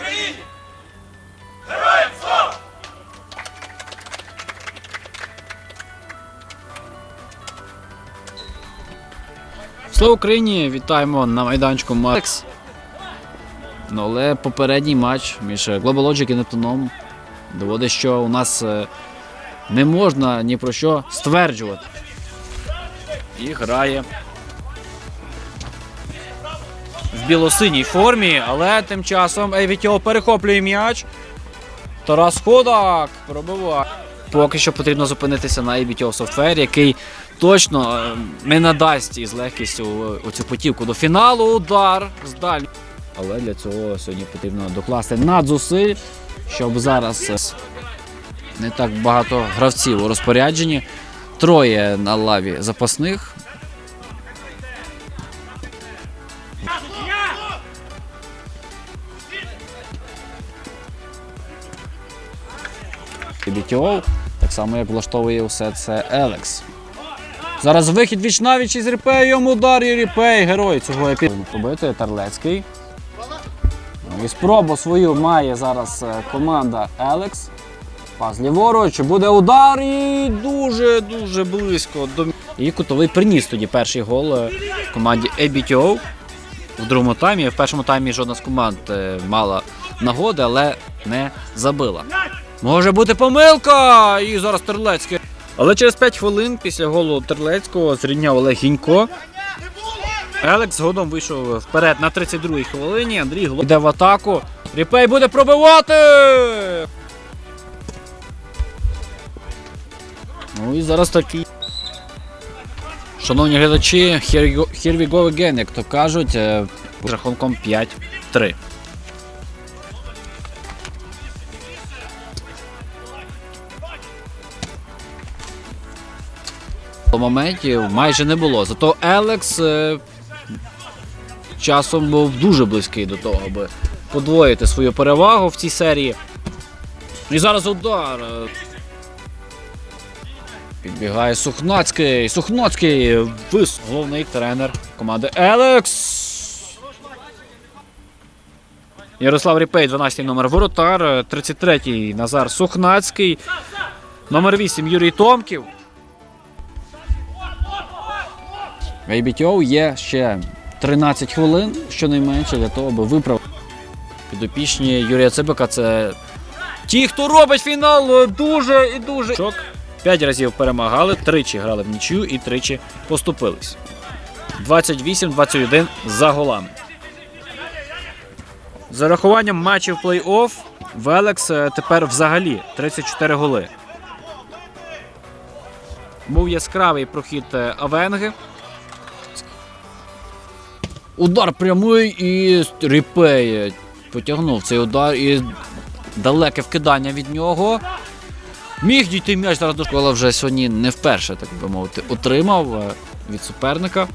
Україні! Героям слава! Слава Україні! Вітаємо на майданчику Маркс. Ну, але попередній матч між Global Logic і Нептуном доводить, що у нас е, не можна ні про що стверджувати. І грає в білосиній формі, але тим часом Евітіо перехоплює м'яч. Тарас Ходак пробиває. Поки що потрібно зупинитися на ABTO Software, який точно е, не надасть із легкістю е, оцю путівку до фіналу. Удар з далі. Але для цього сьогодні потрібно докласти надзусиль, щоб зараз е, не так багато гравців у розпорядженні. Троє на лаві запасних. BTO, так само як влаштовує усе це Елекс. Зараз вихід віч навіч із Ріпеєм удар і Ріпей, герой цього епізоду. Побити Терлецький. Ну І спробу свою має зараз е, команда Елекс. Пас ліворуч, буде удар і дуже-дуже близько до. І кутовий приніс тоді перший гол е, команді ABTO в другому таймі. В першому таймі жодна з команд е, мала нагоди, але не забила. Може бути помилка! І зараз Терлецький. Але через 5 хвилин після голу Терлецького зрівняв Олег Гінько. Елекс згодом вийшов вперед на 32-й хвилині. Андрій Гло йде в атаку. Ріпей буде пробивати. Ну і зараз такий. Шановні глядачі, here, we go- again, як то кажуть, е, з рахунком 5-3. Моментів майже не було. Зато Елекс е, часом був дуже близький до того, аби подвоїти свою перевагу в цій серії. І зараз удар. Підбігає Сухнацький. Сухноцький вис головний тренер команди Елекс. Ярослав Ріпей, 12-й номер воротар, 33-й Назар Сухнацький, номер 8 Юрій Томків. В ABTO є ще 13 хвилин, щонайменше, для того, аби виправити підопічні Юрія Цибика. Це ті, хто робить фінал е, дуже і дуже. Шок. П'ять разів перемагали, тричі грали в нічю і тричі поступились. 28-21 за голами. За рахуванням матчів плей-офф Велекс е, тепер взагалі 34 голи. Був яскравий прохід е, Авенги. Удар прямий і Ріпей потягнув цей удар і далеке вкидання від нього. Міг дійти м'яч зараз до школи вже сьогодні не вперше, так би мовити, отримав е, від суперника.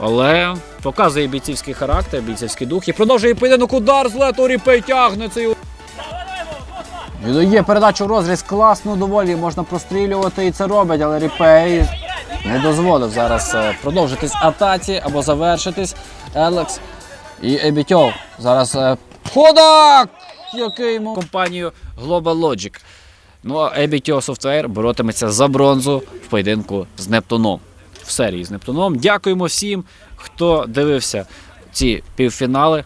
Але показує бійцівський характер, бійцівський дух. І продовжує поєдинок удар з лету Ріпей тягне цей. Віддає передачу в розріз класно доволі, можна прострілювати і це робить, але Ріпей не дозволив зараз е, продовжитись атаці або завершитись. Елекс і Ебітьов. Зараз ходок, Який йому компанію Global Logic. Ну а Ебітьо Software боротиметься за бронзу в поєдинку з Нептуном. В серії з Нептуном. Дякуємо всім, хто дивився ці півфінали.